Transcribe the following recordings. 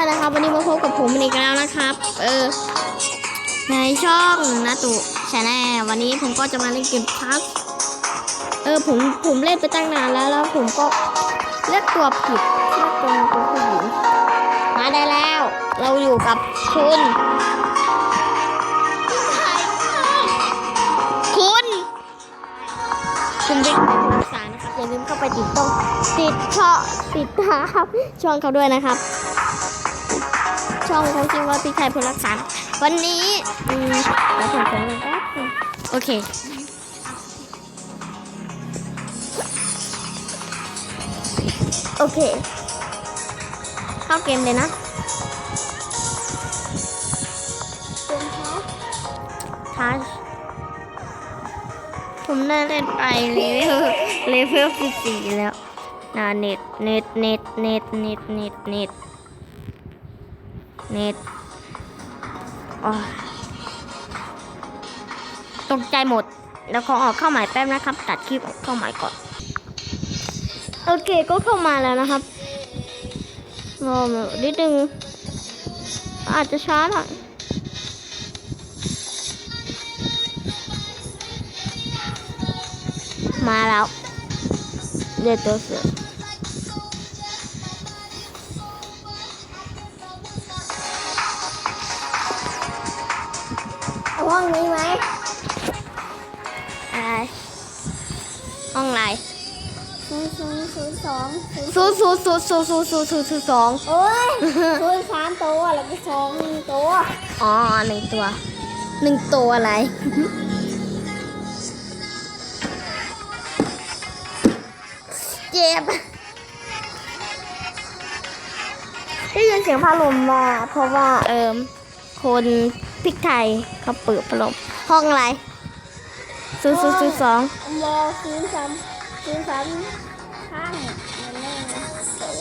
ด้วยนะครับ วันนี้มาพบกับผมอีกแล้วนะครับ เออ ในช่องนาตุชาแนลวันนี้ผมก็จะมาเล่นเกมพับเออผมผมเล่นไปตั้งนานแล้วแล้วผมก็เลือกตัวผิดเลือกตัวผู้หญิงมาได้แล้ว เราอยู่กับคุณคุณคุณเด็กภาษานะครับอย่าลืมเข้าไปติดต้องติดเช่อติดตามช่องเขาด้วยนะครับ ช่องเขาชื่อว่าพี่ชายพลรักษาวันนี้อืมแล้วผมขอลงแป๊บโอเคโอเค เข้าเกมเลยนะทัชผมได้เล่นไปเลเวลเลเวลสิบสี่แล้วนะเน็ตเน็ตเน็ตเน็ตเน็ตเน็ตเน็ต เน็ตตกใจหมด แล้วขอออกเข้าหมายแป๊บนะครับ ตัดคลิปออกเข้าหมายก่อน โอเคก็เข้ามาแล้วนะครับรอมนิดนึง อาจจะช้าหน่อยมาแล้วเดี๋ยวตัวเสือ ห้องนี้ไหมอะไรห้องไหนศูนย์ศูนย์ศูนย์สองศูนย์ศูนย์ศูนย์ศูนย์ศูนย์ศูนย์ศูนย์ศูนย์สองโอ้ยศูนย์สามตัวแล้วก็สองตัวอ๋อหนึ่งตัวหนึ่งตัวอะไรเจ็บได้ยินเสียงพัดลมมาเพราะว่าเอิมคน พริกไทยเขาเปิดพัดลมห้องอะไรศูนย์ศูนย์ศูนย์สองมอศูนย์สามศูนย์สามข้างมันแน่ตัว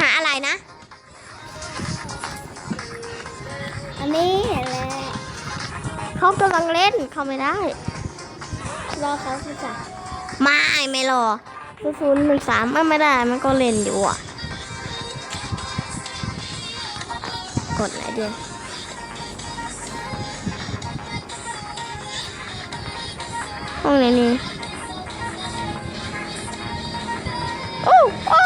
หาอะไรนะ อันนี้แหละเขากำลังเล่นเขาไม่ได้ รอเขาคือจ้ะไม่ไม่รอศูนย์ศูนย์หนึ่งสามไม่ไม่ได้มันก็เล่นอยู่อะ กดไหนเดียว ห้องไหนนี่โอ้โอ้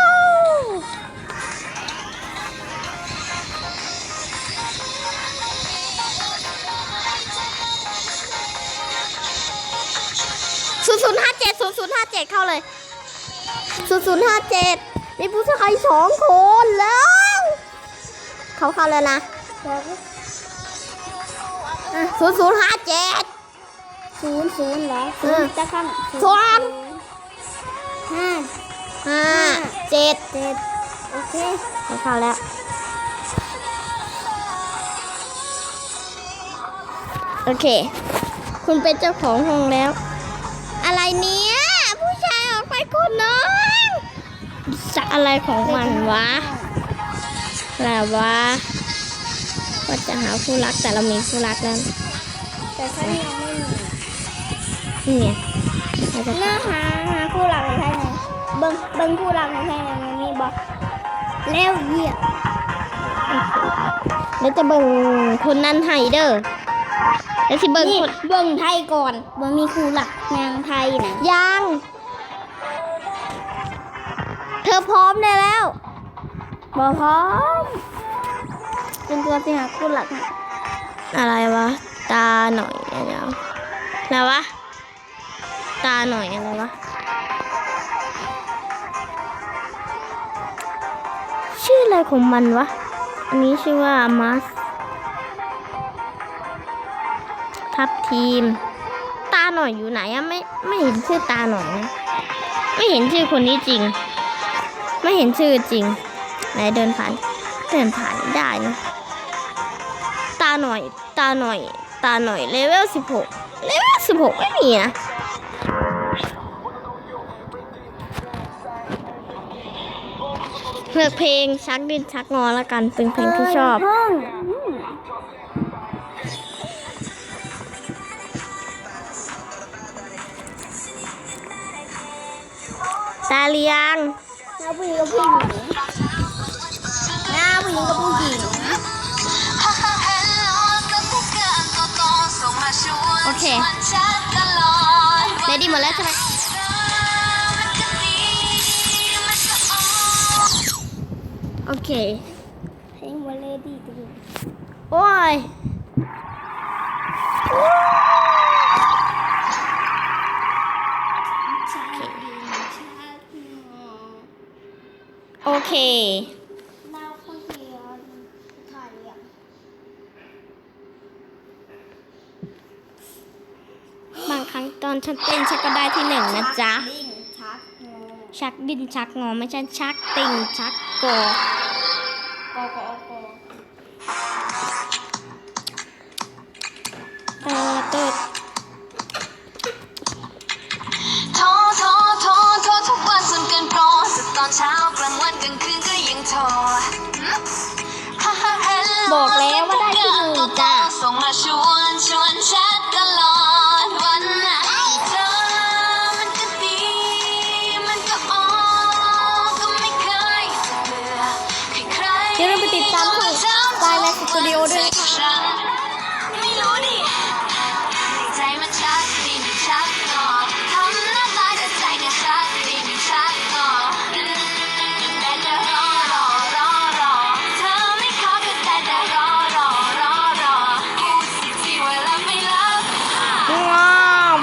ศูนย์ศูนย์ห้าเจ็ดศูนย์ศูนย์ห้าเจ็ดเข้าเลยศูนย์ศูนย์ห้าเจ็ดมีผู้ชายสองคนแล้ว เขาเข้าแล้วนะศูนย์ศูนย์ห้าเจ็ด ศูนย์ศูนย์เหรอเอศูอนย์จะข้างสองห้าห้าเจ็ดเจ็ดโอเคเขาเข้าแล้วโอเค คุณเป็นเจ้าของห้องแล้ว อะไรเนี้ยผู้ชายออกไปคนน้องจะอะไรของมันวะอะไรวะว่าจะหาคู่รักแต่เรามีคู่รักแล้วแต่ฉันยังไม่มี นี่ไงเราจะเนื้อหาหาคู่หลักในไทยไหนเบิ้งเบิ้งคู่หลักในไทยไหนมันมีบอกแล้วเหยียบแล้วจะเบิ่งคนนั้นให้เด้อแล้วที่เบิ่งนี่คนเบิ้งไทยก่อนบ่มีคู่หลักนางไทยนะยังเธอพร้อมได้แล้วบ่พร้อมเป็นตัวที่หาคู่หลักนะอะไรวะ ตาหน่อยอะไรวะอะไรวะ ตาหน่อยอะไรวะชื่ออะไรของมันวะ อันนี้ชื่อว่ามัสทับทีม ตาหน่อยอยู่ไหนอะไม่ไม่เห็นชื่อตาหน่อยนะไม่เห็นชื่อคนนี้จริง ไม่เห็นชื่อจริง ไหนเดินผ่านเดินผ่านได้นะตาหน่อย ตาหน่อย ตาหน่อยเลเวลสิบหกเลเวลสิบหกไม่มีนะ เลือกเพลงชักดินชักงอแล้วกันเป็นเพลงที่ชอบ ตาเลียงน้าผู้หญิงกับผู้หญิงหน้าผู้หญิงกับผู้หญิงโอเคเรดี้หมดแล้วใช่ไหมาวคนเดียวถ่ายอย่างบางครั้งตอนฉันเต้นฉันก็ได้ที่หนึ่งนะจ๊ะดิ้งชักงอชักดินชักงอไม่ใช่ชักติ่งชักโก กอกอกอเติร์ดเติดโทรโทรโทรโทรทุกวันจนเกินพอสุดตอนเช้ากลางวันกลางคืนก็ยังโทรฮ่าฮ่าฮัลโหลบอกแล้วว่าได้ที่หนึ่งจ้ะส่งมาชวนชวน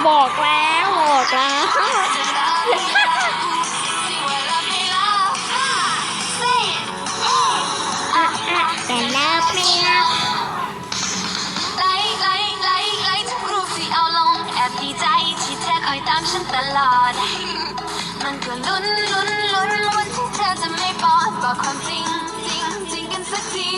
บอกแล้วบอกแล้วจะรักไม่รักพูดสิที่ว่ารักไม่รัก Say it อะอะแต่แล้วไม่รับไล่ไล่ไล่ไล่ทุกรูปที่เอาลงแอบดีใจที่เธอคอยตามฉันตลอด มันก็ลุ้นลุ้นลุ้นวันที่เธอจะไม่บอกบอกความจริงจริงจริงกันสักที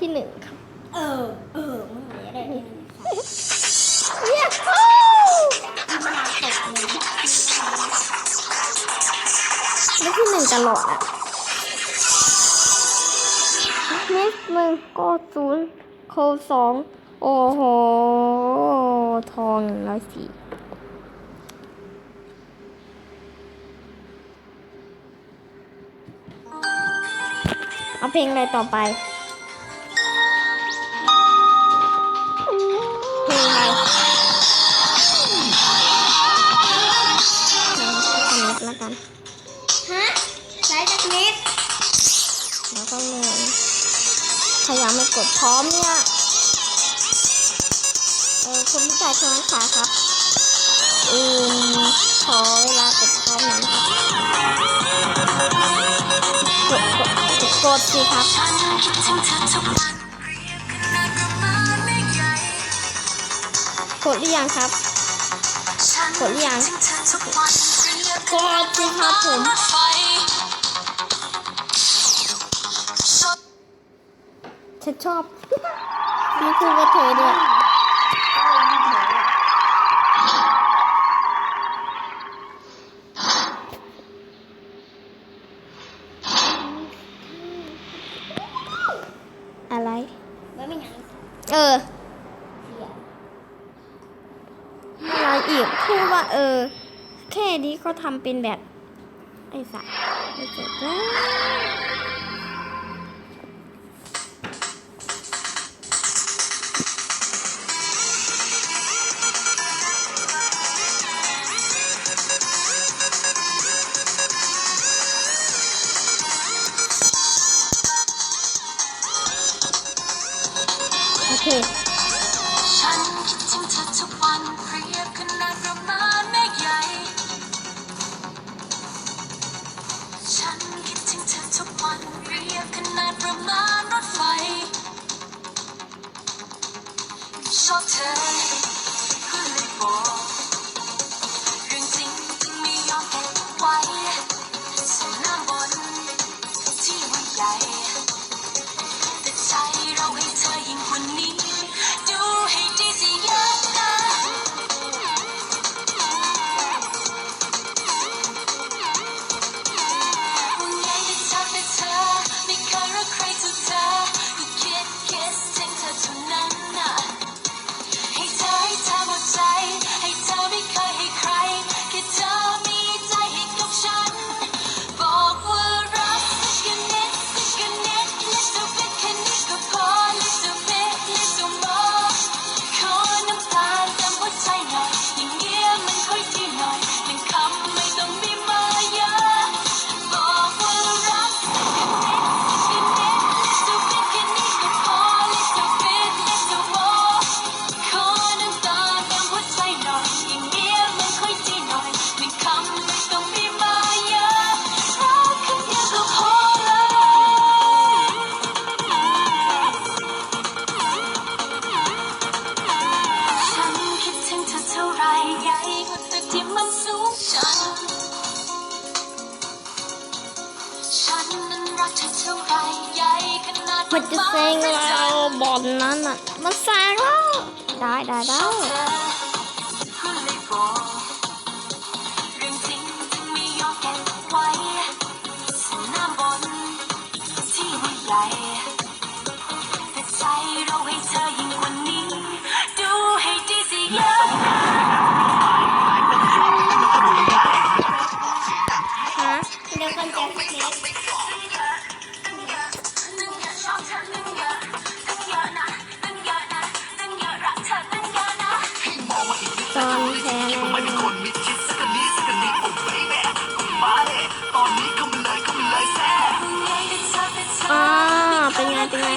ที่หนึ่งครับ เออ เออมึงเหลือได้ที่หนึ่งเย้ฮู้ที่มาตกเลยได้ที่หนึ่งตลอดอะนิดมึงก็ศูนย์โคสองโอ้โห ทองหนึ่งร้อยสี่เอาเพลงอะไรต่อไป กนิดแล้วกันฮะใช้จักนิดแล้วก็เงินพยายามไม่กดพร้อมเนี่ยเออคุณผู้ชายคนนั้นขาครับอืมขอเวลากดพร้อมหน่อยนะครับกดกดกดกดสิครับฉันคิดถึงเธอทุกวันขนาดประมาณไม่ใหญ่กดหรือยังครับฉันกดหรือยัง คิดถึงเธอทุกวันเรียบกดสิครับผมฉันชอบนี่คือกระเธอด้วย ทำเป็นแบบ ไอ้สัตว์ไอ้เจ็บแล้ว มันจะแซงเราบอลนั้นอะ มันแซงแล้ว ได้ได้ได้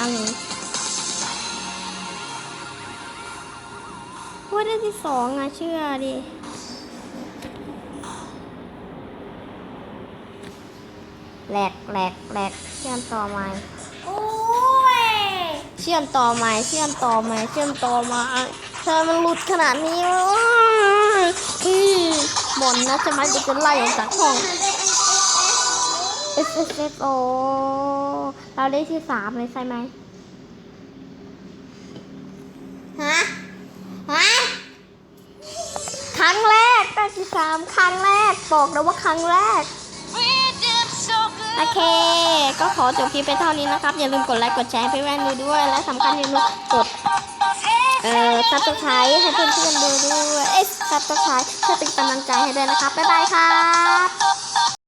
อะไรว่าได้ที่สองอะเชื่อดิแหลกแหลกแหลกเชื่อมต่อไม้โอ้ยเชื่อมต่อไม้เชื่อมต่อไม้เชื่อมต่อไม้เธอมันหลุดขนาดนี้อือมอนนะจะมาจะไล่ออกจากห้อง S S F O เราได้ที่สามเลยใช่ไหมฮะ ฮะ ครั้งแรกได้ที่สามครั้งแรก บอกแล้วว่าครั้งแรก โอเค ก็ขอจบคลิปไปเท่านี้นะครับ อย่าลืมกดไลค์ กดแชร์ให้เพื่อนดูด้วย และสำคัญอย่าลืมกด เอ่อซับสไครต์ให้เพื่อนๆดูด้วย เอ๊ะซับสไครต์เพื่อเป็นกำลังใจให้ด้วยนะครับ บ๊ายบายครับ